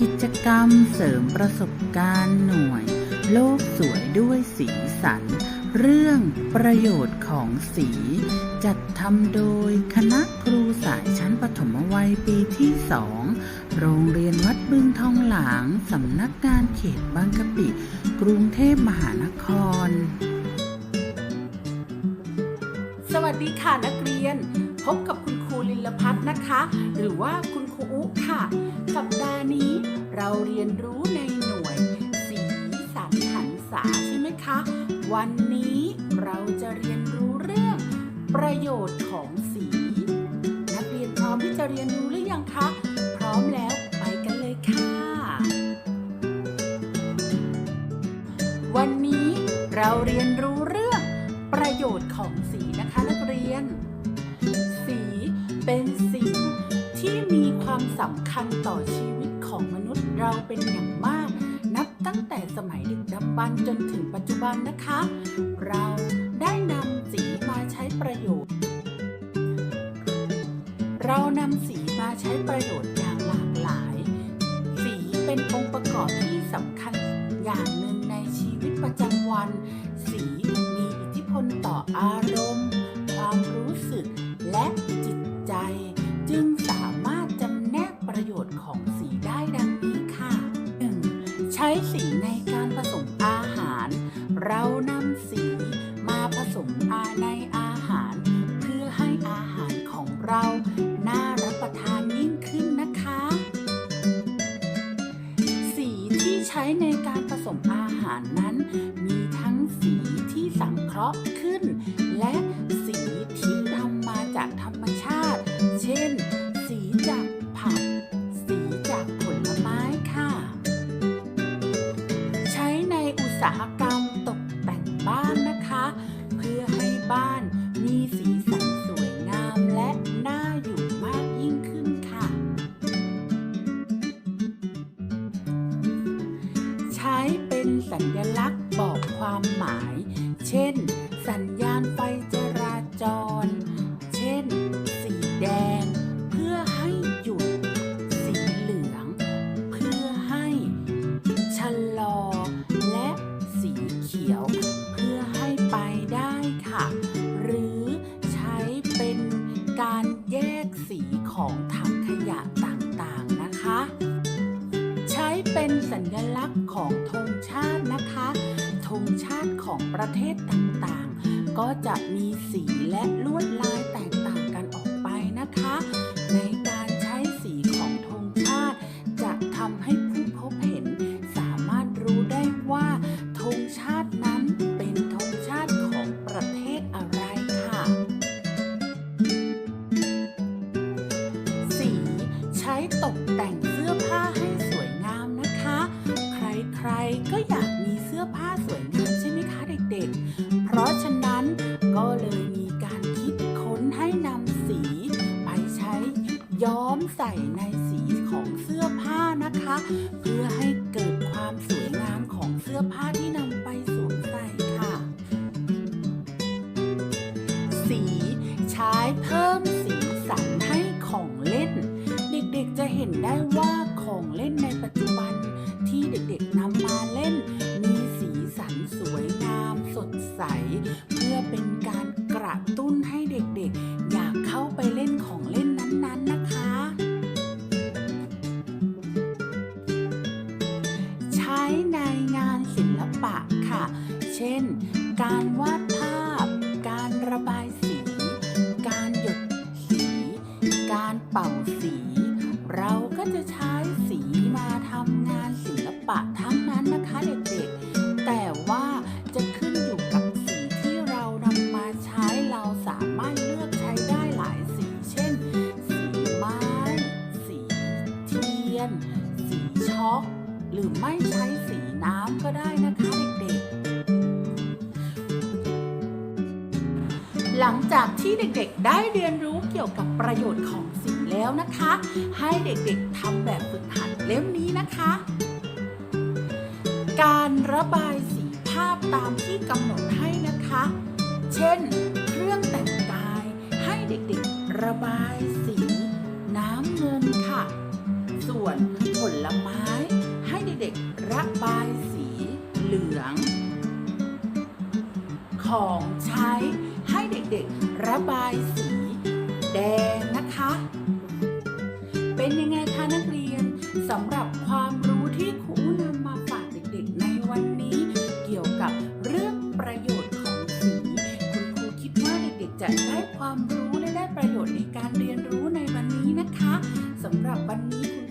กิจกรรมเสริมประสบการณ์หน่วย โลกสวยด้วยสีสัน เรื่องประโยชน์ของสี จัดทำโดยคณะครูสายชั้นปฐมวัยปีที่สองโรงเรียนวัดบึงทองหลางสำนักงานเขตบางกะปิ กรุงเทพมหานคร สวัสดีค่ะนักเรียน พบกับคุณครูลินลพัฒน์นะคะ หรือว่าคุณ รูอุค่ะ สัปดาห์นี้เราเรียนรู้ในหน่วย สีสันหันษาใช่ไหมคะ วันนี้เราจะเรียนรู้เรื่อง ประโยชน์ของสี นักเรียนพร้อมที่จะเรียนรู้หรือยังคะ พร้อมแล้วไปกันเลยค่ะ วันนี้เราเรียนรู้เรื่องประโยชน์ของสีนะคะนักเรียน สำคัญต่อชีวิตของมนุษย์เราเป็นอย่างมาก นับตั้งแต่สมัยดึกดำบรรพ์จนถึงปัจจุบันนะคะ เราได้นำสีมาใช้ประโยชน์ เรานำสีมาใช้ประโยชน์อย่างหลากหลาย สีเป็นองค์ประกอบที่สำคัญอย่างหนึ่งในชีวิตประจำวัน สีมีอิทธิพลต่ออารมณ์ ความรู้สึกและจิตใจจึง สีในการผสมอาหาร เรานำสีมาผสมอาในอา เป็นสัญลักษณ์บอกความหมาย เช่น สัญญาณไฟจราจร เช่น สีแดง เพื่อให้หยุด สีเหลือง เพื่อให้ชะลอ และสีเขียว เพื่อให้ไปได้ค่ะ หรือใช้เป็นการแยกสีของถังขยะต่างๆนะคะ ของประเทศต่างๆ ก็จะมีสีและลวดลายแตกต่างกันออกไปนะคะ ใส่ในสีของเสื้อผ้านะคะ เพื่อให้เกิดความสวยงามของเสื้อผ้าที่นำไปสวมใส่ค่ะ สีใช้เพิ่มสีสันให้ของเล่น เด็กๆจะเห็นได้ว่าของเล่นในปัจจุบันที่เด็กๆนำมาเล่น มีสีสันสวยงามสดใส เพื่อเป็นการกระตุ้นให้เด็กๆ อยากเข้าไปเล่นของเล่นนั้นๆนะคะ ในงานศิลปะค่ะ เช่น การวาดภาพ การระบายสี การหยดสี การเป่าสี เราก็จะใช้สีมาทำงานศิลปะทั้งนั้นนะคะเด็กๆ แต่ว่าจะขึ้นอยู่กับสีที่เรานำมาใช้เราสามารถเลือกใช้ได้หลายสี เช่น สีไม้ สีเทียน สีช็อก หรือไม่ใช้สีน้ำก็ได้นะคะเด็กๆ หลังจากที่เด็กๆ ได้เรียนรู้เกี่ยวกับประโยชน์ของสีแล้วนะคะ ให้เด็กๆทำแบบฝึกหัดเล่มนี้นะคะ การระบายสีภาพตามที่กำหนดให้นะคะ เช่น เครื่องแต่งกายให้เด็กๆ ระบายสีน้ำเงินค่ะ ส่วนผลไม้ให้เด็กๆระบายสีเหลือง ของใช้ให้เด็กๆระบายสีแดงนะคะ เป็นยังไงคะนักเรียนสำหรับความรู้ที่ครูนำมาฝากเด็กๆในวันนี้ เกี่ยวกับเรื่องประโยชน์ของสีคุณครูคิดว่าเด็กๆจะได้ความรู้และได้ประโยชน์ในการเรียนรู้ในวันนี้นะคะสำหรับวันนี้คุณ